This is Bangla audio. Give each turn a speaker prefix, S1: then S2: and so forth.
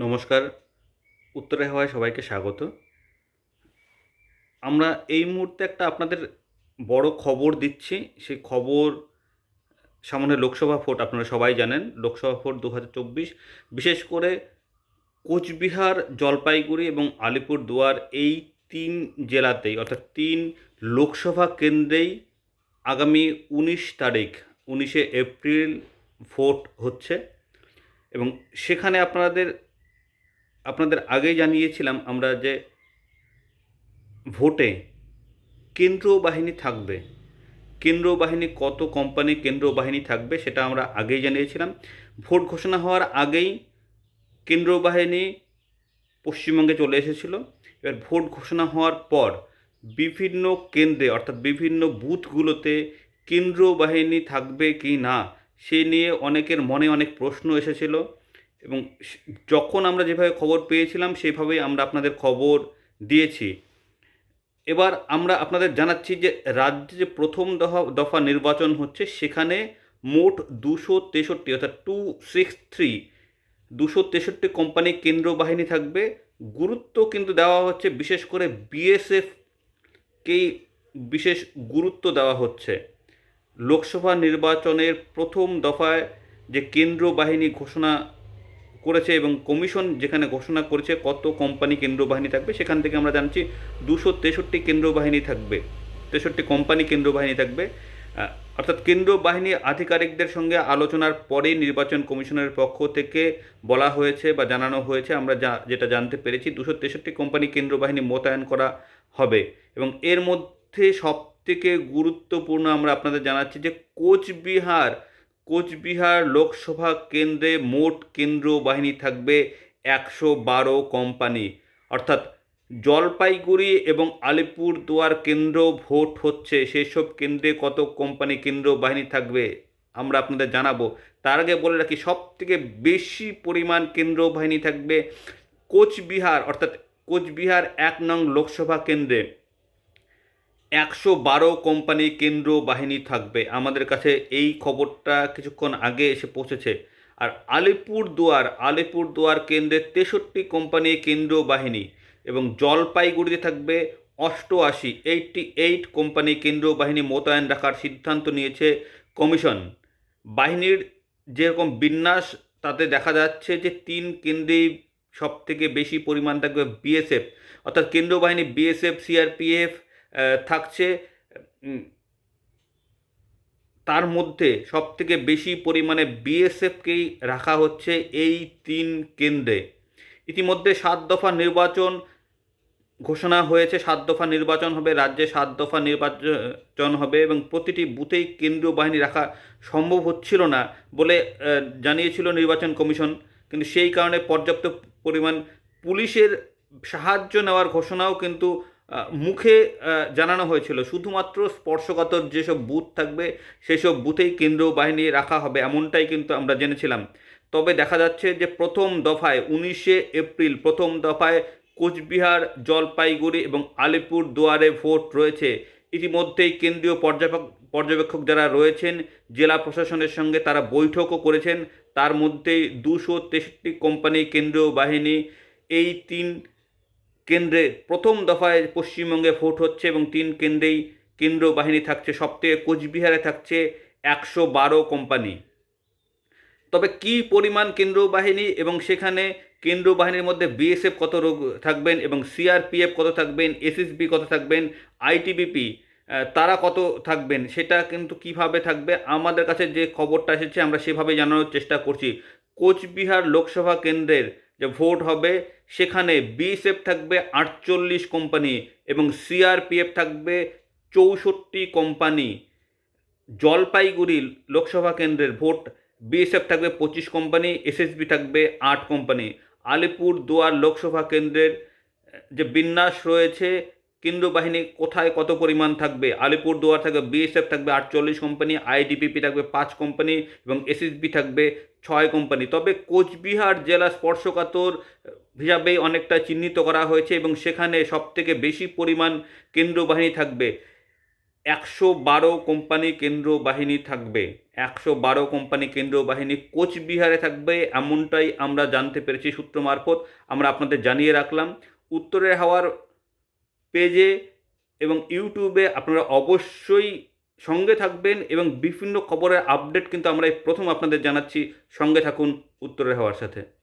S1: নমস্কার। উত্তরে হওয়ায় সবাইকে স্বাগত। আমরা এই মুহূর্তে একটা আপনাদের বড় খবর দিচ্ছি। সেই খবর সামনে লোকসভা ভোট, আপনারা সবাই জানেন। লোকসভা ভোট দু বিশেষ করে কোচবিহার, জলপাইগুড়ি এবং আলিপুরদুয়ার এই তিন জেলাতেই, অর্থাৎ তিন লোকসভা কেন্দ্রেই আগামী উনিশ তারিখ, উনিশে এপ্রিল ভোট হচ্ছে। এবং সেখানে আপনাদের আপনাদের আগেই জানিয়েছিলাম আমরা যে ভোটে কেন্দ্রীয় বাহিনী থাকবে। কেন্দ্রীয় বাহিনী কত কোম্পানি কেন্দ্রীয় বাহিনী থাকবে সেটা আমরা আগেই জানিয়েছিলাম। ভোট ঘোষণা হওয়ার আগেই কেন্দ্রীয় বাহিনী পশ্চিমবঙ্গে চলে এসেছিল। এবার ভোট ঘোষণা হওয়ার পর বিভিন্ন কেন্দ্রে অর্থাৎ বিভিন্ন বুথগুলোতে কেন্দ্রীয় বাহিনী থাকবে কি না, সে নিয়ে অনেকের মনে অনেক প্রশ্ন এসেছিল। এবং যখন আমরা যেভাবে খবর পেয়েছিলাম সেভাবেই আমরা আপনাদের খবর দিয়েছি। এবার আমরা আপনাদের জানাচ্ছি যে, রাজ্যে যে প্রথম দফা দফা নির্বাচন হচ্ছে, সেখানে মোট দুশো তেষট্টি, অর্থাৎ টু সিক্স থ্রি, দুশো তেষট্টি কোম্পানি কেন্দ্র বাহিনী থাকবে। গুরুত্ব কিন্তু দেওয়া হচ্ছে, বিশেষ করে বিএসএফকেই বিশেষ গুরুত্ব দেওয়া হচ্ছে। লোকসভা নির্বাচনের প্রথম দফায় যে কেন্দ্র বাহিনী ঘোষণা করেছে এবং কমিশন যেখানে ঘোষণা করেছে কত কোম্পানি কেন্দ্র বাহিনী থাকবে, সেখান থেকে আমরা জানছি দুশো তেষট্টি কেন্দ্র বাহিনী থাকবে। তেষট্টি কোম্পানি কেন্দ্র বাহিনী থাকবে। অর্থাৎ কেন্দ্র বাহিনী আধিকারিকদের সঙ্গে আলোচনার পরেই নির্বাচন কমিশনের পক্ষ থেকে বলা হয়েছে বা জানানো হয়েছে, আমরা যা, যেটা জানতে পেরেছি, দুশো তেষট্টি কোম্পানি কেন্দ্র বাহিনী মোতায়েন করা হবে। এবং এর মধ্যে সবথেকে গুরুত্বপূর্ণ আমরা আপনাদের জানাচ্ছি যে কোচবিহার কোচবিহার লোকসভা কেন্দ্রে মোট কেন্দ্র বাহিনী থাকবে একশো বারো কোম্পানি। অর্থাৎ জলপাইগুড়ি এবং আলিপুরদুয়ার কেন্দ্র ভোট হচ্ছে। সেসব কেন্দ্রে কত কোম্পানি কেন্দ্র বাহিনী থাকবে, আমরা আপনাদের জানাব। তার আগে বলে রাখি সব থেকে বেশি পরিমাণ কেন্দ্র বাহিনী থাকবে কোচবিহার, অর্থাৎ কোচবিহার এক নং লোকসভা কেন্দ্রে। একশো বারো কোম্পানি কেন্দ্র বাহিনী থাকবে। আমাদের কাছে এই খবরটা কিছুক্ষণ আগে এসে পৌঁছেছে। আর আলিপুরদুয়ার আলিপুরদুয়ার কেন্দ্রে তেষট্টি কোম্পানি কেন্দ্র বাহিনী এবং জলপাইগুড়িতে থাকবে অষ্টআশি, এইটটি এইট কোম্পানি কেন্দ্র বাহিনী মোতায়েন রাখার সিদ্ধান্ত নিয়েছে কমিশন। বাহিনীর যেরকম বিন্যাস, তাতে দেখা যাচ্ছে যে তিন কেন্দ্রেই সব থেকে বেশি পরিমাণ থাকবে বিএসএফ। অর্থাৎ কেন্দ্র বাহিনী বিএসএফ, সিআরপিএফ থাকছে তার মধ্যে সব থেকে বেশি পরিমাণে বিএসএফকেই রাখা হচ্ছে এই তিন কেন্দ্রে। ইতিমধ্যে সাত দফা নির্বাচন ঘোষণা হয়েছে, সাত দফা নির্বাচন হবে, রাজ্যে সাত দফা নির্বাচন হবে এবং প্রতিটি বুথেই কেন্দ্রীয় বাহিনী রাখা সম্ভব হচ্ছিল না বলে জানিয়েছিল নির্বাচন কমিশন। কিন্তু সেই কারণে পর্যাপ্ত পরিমাণ পুলিশের সাহায্য নেওয়ার ঘোষণাও কিন্তু মুখে জানানো হয়েছিল। শুধুমাত্র স্পর্শকাতর যেসব বুথ থাকবে, সেসব বুথেই কেন্দ্রীয় বাহিনী রাখা হবে, এমনটাই কিন্তু আমরা জেনেছিলাম। তবে দেখা যাচ্ছে যে প্রথম দফায়, উনিশে এপ্রিল, প্রথম দফায় কোচবিহার, জলপাইগুড়ি এবং আলিপুর দুয়ারে ভোট রয়েছে। ইতিমধ্যেই কেন্দ্রীয় পর্যবেক্ষক পর্যবেক্ষক যারা রয়েছেন, জেলা প্রশাসনের সঙ্গে তারা বৈঠকও করেছেন। তার মধ্যেই দুশো তেষট্টি কোম্পানি কেন্দ্রীয় বাহিনী এই তিন কেন্দ্রে প্রথম দফায় পশ্চিমবঙ্গে ভোট হচ্ছে এবং তিন কেন্দ্রেই কেন্দ্র বাহিনী থাকছে। সবথেকে কোচবিহারে থাকছে একশো বারো কোম্পানি। তবে কি পরিমাণ কেন্দ্র বাহিনী এবং সেখানে কেন্দ্র বাহিনীর মধ্যে বিএসএফ কত রোগ থাকবেন এবং সিআরপিএফ কত থাকবেন, এসএসবি কত থাকবেন, আইটিবিপি তারা কত থাকবেন, সেটা কিন্তু কীভাবে থাকবে, আমাদের কাছে যে খবরটা এসেছে আমরা সেভাবে জানানোর চেষ্টা করছি। কোচবিহার লোকসভা কেন্দ্রের যে ভোট হবে, সেখানে বিএসএফ থাকবে আটচল্লিশ কোম্পানি এবং সিআরপিএফ থাকবে চৌষট্টি কোম্পানি। জলপাইগুড়ি লোকসভা কেন্দ্রের ভোট বিএসএফ থাকবে পঁচিশ কোম্পানি এসএসবি থাকবে আট কোম্পানি। আলিপুর দুয়ার লোকসভা কেন্দ্রের যে বিন্যাস রয়েছে কেন্দ্র বাহিনী কোথায় কত পরিমাণ থাকবে? আলিপুর দুয়ার থাকবে, বিএসএফ থাকবে, আটচল্লিশ কোম্পানি আইডিপিপি থাকবে পাঁচ কোম্পানি এবং এসএসবি থাকবে ছয় কোম্পানি তবে কোচবিহার জেলা স্পর্শকাতর হিসাবেই অনেকটা চিহ্নিত করা হয়েছে এবং সেখানে সবথেকে বেশি পরিমাণ কেন্দ্র বাহিনী থাকবে। একশো বারো কোম্পানি কেন্দ্র বাহিনী থাকবে। একশো বারো কোম্পানি কেন্দ্র বাহিনী কোচবিহারে থাকবে এমনটাই আমরা জানতে পেরেছি সূত্র মারফত। আমরা আপনাদের জানিয়ে রাখলাম। উত্তরের হাওয়ার পেজে এবং ইউটিউবে আপনারা অবশ্যই সঙ্গে থাকবেন এবং বিভিন্ন খবরের আপডেট কিন্তু আমরা এই প্রথম আপনাদের জানাচ্ছি। সঙ্গে থাকুন উত্তরের হওয়ার সাথে।